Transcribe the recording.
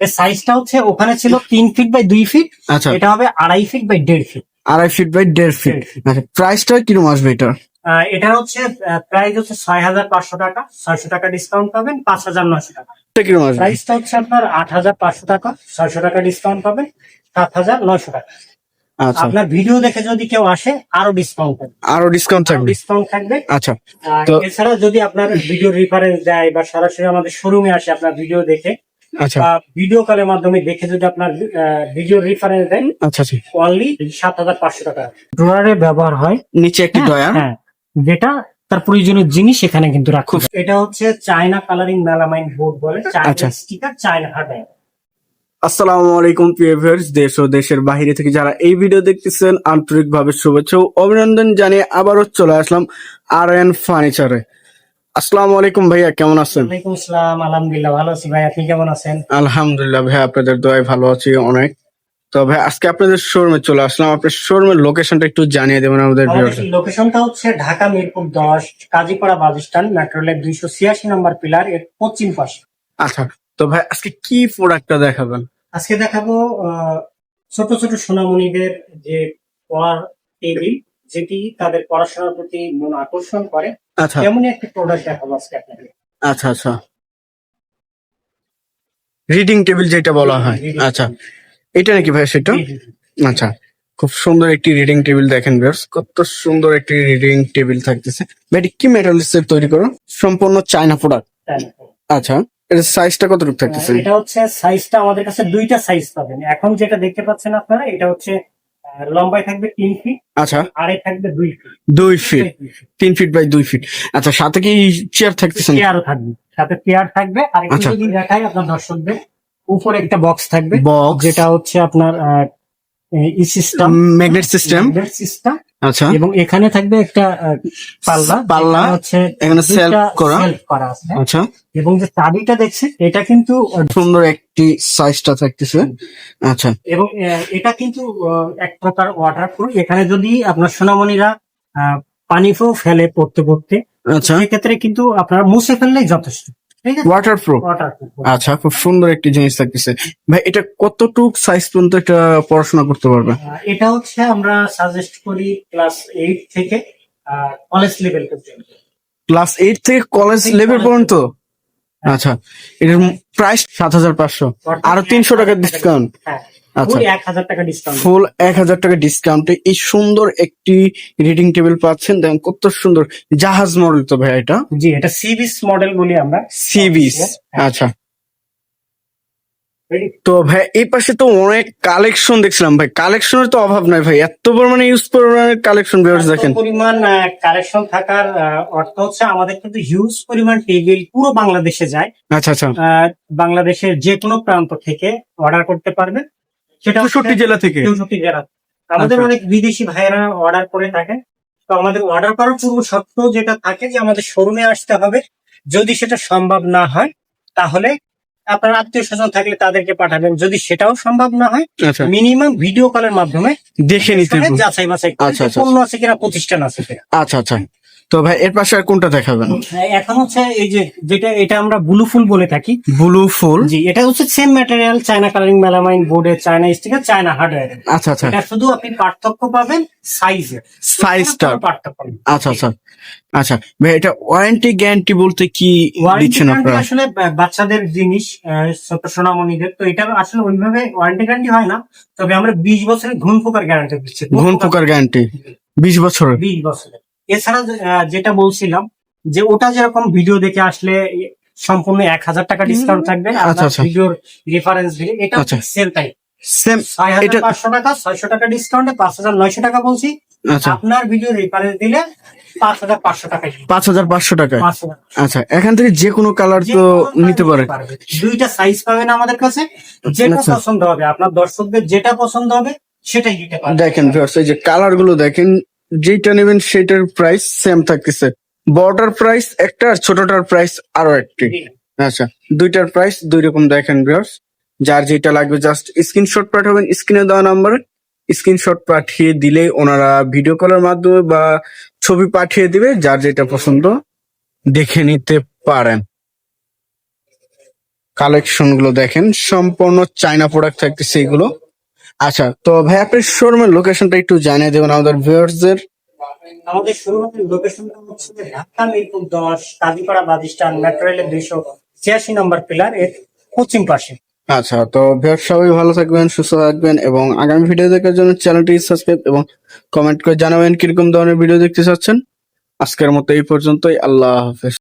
এর সাইজটা হচ্ছে ওখানে ছিল তিন ফিট বাই দুই ফিট আচ্ছা। এটা হবে আড়াই ফিট বাই দেড় ফিট আড়াই ফিট বাই দেড় ফিট। আচ্ছা প্রাইসটা কীরকম আসবে এটা হচ্ছে প্রাইস হচ্ছে ছয় হাজার পাঁচশো টাকা। ছয়শো টাকা ডিসকাউন্ট পাবেন পাঁচ হাজার নশো টাকা। প্রাইসটা হচ্ছে আপনার আট হাজার পাঁচশো টাকা ছয়শো টাকা ডিসকাউন্ট পাবেন সাত হাজার নয়শো টাকা। আচ্ছা। আপনার ভিডিও দেখে যদি কেউ আসে আরও ডিসকাউন্ট পাবে আরও ডিসকাউন্ট থাকবে। ডিসকাউন্ট থাকবে। আচ্ছা তো- এছাড়া যদি আপনার ভিডিও রেফারেন্স দেয় বা সরাসরি আমাদের শোরুমে আসে আপনার ভিডিও দেখে বা ভিডিও কলের মাধ্যমে দেখে যদি আপনার ভিডিও রেফারেন্স দেন আচ্ছা আচ্ছা। অনলি সাত হাজার পাঁচশো টাকা। ড্রয়ারে ব্যবহার হয়। নিচে একটি হ্যাঁ, ডয়ার হ্যাঁ। যেটা তার প্রয়োজনীয় জিনিস এখানে কিন্তু রাখা এটা হচ্ছে চায়না কালারিং মেলামাইন বোর্ড বলে চায়না আচ্ছা। স্টিকার চায়না হার্ড আসসালামু আলাইকুম প্রিভিয়ার্স দেশ ও দেশের বাইরে থেকে যারা এই ভিডিও দেখতেছেন আন্তরিকভাবে শুভেচ্ছা ও অভিনন্দন জানিয়ে আবারও চলে আসলাম আর এন ফার্নিচারে আসসালামু আলাইকুম ভাইয়া কেমন আছেন? ওয়ালাইকুম আসসালাম আলহামদুলিল্লাহ ভালো আছি ভাই আপনি কেমন আছেন? আলহামদুলিল্লাহ ভাই আপনাদের দোয়ায় ভালো আছি অনেক। তো ভাই আজকে আপনাদের শোরুমে চলে আসলাম। আপনার শোরুমের লোকেশনটা একটু জানিয়ে দেবেন আমাদের লোকেশনটা হচ্ছে ঢাকা মিরপুর দশ কাজীপাড়া স্ট্যান্ড মেট্রো রেলের দুইশো ছিয়াশি নম্বর পিলার এর পশ্চিম পাশে। আচ্ছা তো ভাই আজকে কি প্রোডাক্টটা দেখাবেন? আজকে দেখাবো আহ, ছোট ছোট সোনামণিদের যে পড়ার টেবিল যেটি তাদের পড়াশোনার প্রতি মন আকর্ষণ করে। আচ্ছা। তেমনই একটি প্রোডাক্ট দেখাবো আজকে আপনাকে আচ্ছা আচ্ছা। রিডিং টেবিল যেটা বলা হয়। আচ্ছা। এটা নাকি ভাই সেটা? আচ্ছা। খুব সুন্দর একটি রিডিং টেবিল দেখেন ভিউয়ার্স কত সুন্দর একটি রিডিং টেবিল থাকতেছে। ভাই এটা কি মেটালিক্স এর তৈরি করো? সম্পূর্ণ চায়না প্রোডাক্ট আচ্ছা। এর সাইজটা কতটুকু থাকতেছে? এটা হচ্ছে সাইজটা আমাদের কাছে দুইটা সাইজ পাবেন। এখন যেটা দেখতে পাচ্ছেন আপনারা এটা হচ্ছে লম্বায় থাকবে তিন ফিট আচ্ছা। আর থাকবে দুই ফিট দুই ফিট তিন ফিট বাই দুই ফিট আচ্ছা সাথে কি চেয়ার থাকবে না? চেয়ারও থাকবে। সাথে চেয়ার থাকবে। আর একটু আচ্ছা। যদি দেখাই আপনার দর্শকদের উপরে একটা বক্স থাকবে। বক্স যেটা হচ্ছে আপনার ই সিস্টেম ম্যাগনেট সিস্টেম সিস্টেম আচ্ছা। এবং এখানে থাকবে একটা পাল্লা পাল্লা, হচ্ছে এখানে self করা। করা আছে। আচ্ছা। এবং যে চাবিটা দেখছে এটা কিন্তু সুন্দর একটি সাইজটা থাকতেছে। আচ্ছা। এবং এটা কিন্তু এক প্রকার ওয়াটার প্রুফ এখানে যদি আপনার সোনামণিরা আহ, পানি ফেলে পড়তে পড়তে আচ্ছা। সেক্ষেত্রে কিন্তু আপনারা মুছে ফেললেই যথেষ্ট। ঠিক আছে? ওয়াটার প্রুফ আচ্ছা খুব সুন্দর একটি জিনিস থাকতেছে। ভাই এটা কতটুক সাইজ পর্যন্ত একটা পড়াশোনা করতে পারবে? এটা হচ্ছে আমরা সাজেস্ট করি ক্লাস এইট থেকে কলেজ লেভেল পর্যন্ত। ক্লাস এইট থেকে কলেজ লেভেল পর্যন্ত। আচ্ছা এটার প্রাইস সাত হাজার পাঁচশো। আরও তিনশো টাকার ডিসকাউন্ট হ্যাঁ আচ্ছা। টাকা ফুল এক হাজার টাকা ডিসকাউন্টে এই সুন্দর একটি রিডিং টেবিল পাচ্ছেন। দেখেন কত সুন্দর। জাহাজ মডেল তো ভাই এটা। জি এটা সি বিস মডেল বলি আমরা। সি বিস হ্যাঁ। আচ্ছা? তো ভাই এই পাশে তো অনেক কালেকশন দেখছিলাম ভাই। কালেকশনের তো অভাব নাই ভাই। এত পরিমাণে ইউজ পরিমাণের কালেকশন এত দেখেন। পরিমাণ কালেকশন থাকার অর্থ হচ্ছে আমাদের কিন্তু হিউজ পরিমাণ টেবিল পুরো বাংলাদেশে যায়। আচ্ছা আচ্ছা। বাংলাদেশের যে কোনো প্রান্ত থেকে অর্ডার করতে পারবেন। সেটা চৌষট্টি জেলা থেকে? চৌষট্টি জেলা। আমাদের আচ্ছা। অনেক বিদেশি ভাইয়েরা অর্ডার করে থাকে। তো আমাদের অর্ডার করার পূর্ব শর্ত যেটা থাকে যে আমাদের শোরুমে আসতে হবে। যদি সেটা সম্ভব না হয় তাহলে আপনার আত্মীয় স্বজন থাকলে তাদেরকে পাঠাবেন। যদি সেটাও সম্ভব না হয় আচ্ছা। মিনিমাম ভিডিও কলের মাধ্যমে দেখে নিতে। যাচাই বাছাই আচ্ছা, আচ্ছা, পণ্য আছে কিনা প্রতিষ্ঠান আছে কিনা। আচ্ছা আচ্ছা। তো ভাই এর পাশে আর কোনটা দেখাবেন? হ্যাঁ, এখন হচ্ছে এই যে যেটা এটা আমরা ব্লু ফুল বলে থাকি। ব্লু ফুল? জি এটা হচ্ছে same material China colouring melamine বোর্ডে চায়না স্টিকার চায়না হার্ডওয়্যার আচ্ছা আচ্ছা। এটা শুধু আপনি পার্থক্য পাবেন সাইজের সাইজটা পার্থক্য। আচ্ছা আচ্ছা। আচ্ছা ভাই এটা ওয়ারেন্টি গ্যারান্টি বলতে কি দিচ্ছেন আপনারা? আসলে বাচ্চাদের জিনিস ছোট সোনামণিদের তো এটা আসলে ওইভাবে ওয়ারেন্টি গ্যারান্টি হয় না। তবে আমরা বিশ বছরের ঘুম পোকার গ্যারান্টি দিচ্ছি। ঘুম পোকার গ্যারান্টি বিশ বছরের? বিশ বছরের। এছাড়া যেটা বলছিলাম যে ওটা যেরকম ভিডিও দেখে আসলে সম্পূর্ণ এক হাজার টাকা ডিসকাউন্ট থাকবে আচ্ছা, আচ্ছা। ভিডিওর রেফারেন্স দিলে এটা আচ্ছা। সেল টাইম সেম এটা- পাঁচশো টাকা ছয়শো টাকা ডিসকাউন্টে পাঁচ হাজার নয়শো টাকা বলছি। আচ্ছা। আপনার ভিডিও রেফারেন্স দিলে পাঁচ হাজার পাঁচশো টাকা পাঁচ হাজার পাঁচশো টাকা। পাঁচ হাজার আচ্ছা এখান থেকে যে কোনো কালার তো নিতে পারে। দুইটা সাইজ পাবেন আমাদের কাছে। যেটা আচ্ছা। পছন্দ হবে আপনার দর্শকদের যেটা পছন্দ হবে সেটাই দিতে পারবেন দেখেন এই যে কালারগুলো দেখেন যেটা নেবেন সেটার প্রাইস সেম থাকতেছে। বড়টার প্রাইস একটা আর ছোটটার প্রাইস আরও একটি। আচ্ছা দুইটার প্রাইস দুই রকম দেখেন ভিউয়ার্স যার যেটা লাগবে জাস্ট স্ক্রিনশট পাঠাবেন স্ক্রিনে দেওয়া নাম্বারে স্ক্রিনশট পাঠিয়ে দিলে ওনারা ভিডিও কলের মাধ্যমে বা ছবি পাঠিয়ে দিবে যার যেটা পছন্দ দেখে নিতে পারেন। কালেকশনগুলো দেখেন সম্পূর্ণ চাইনা প্রোডাক্ট থাকতেছে এগুলো। আচ্ছা তো ভাই আপনি শোরুমের লোকেশনটা একটু জানিয়ে দেবেন আমাদের ভিউয়ার্সদের আমাদের শুরুমাত্র লোকেশনটা হচ্ছে ঢাকা মিরপুর দশ কাজীপাড়া বাস স্ট্যান্ড মেট্রো রেলের দুইশো ছিয়াশি নম্বর পিলার এর পশ্চিম পাশে। আচ্ছা তো ভিউয়ার্স সবাই ভালো থাকবেন সুস্থ থাকবেন এবং আগামী ভিডিও দেখার জন্য চ্যানেলটি সাবস্ক্রাইব এবং কমেন্ট করে জানাবেন কীরকম ধরনের ভিডিও দেখতে চাচ্ছেন। আজকের মতো এই পর্যন্তই আল্লাহ হাফেজ।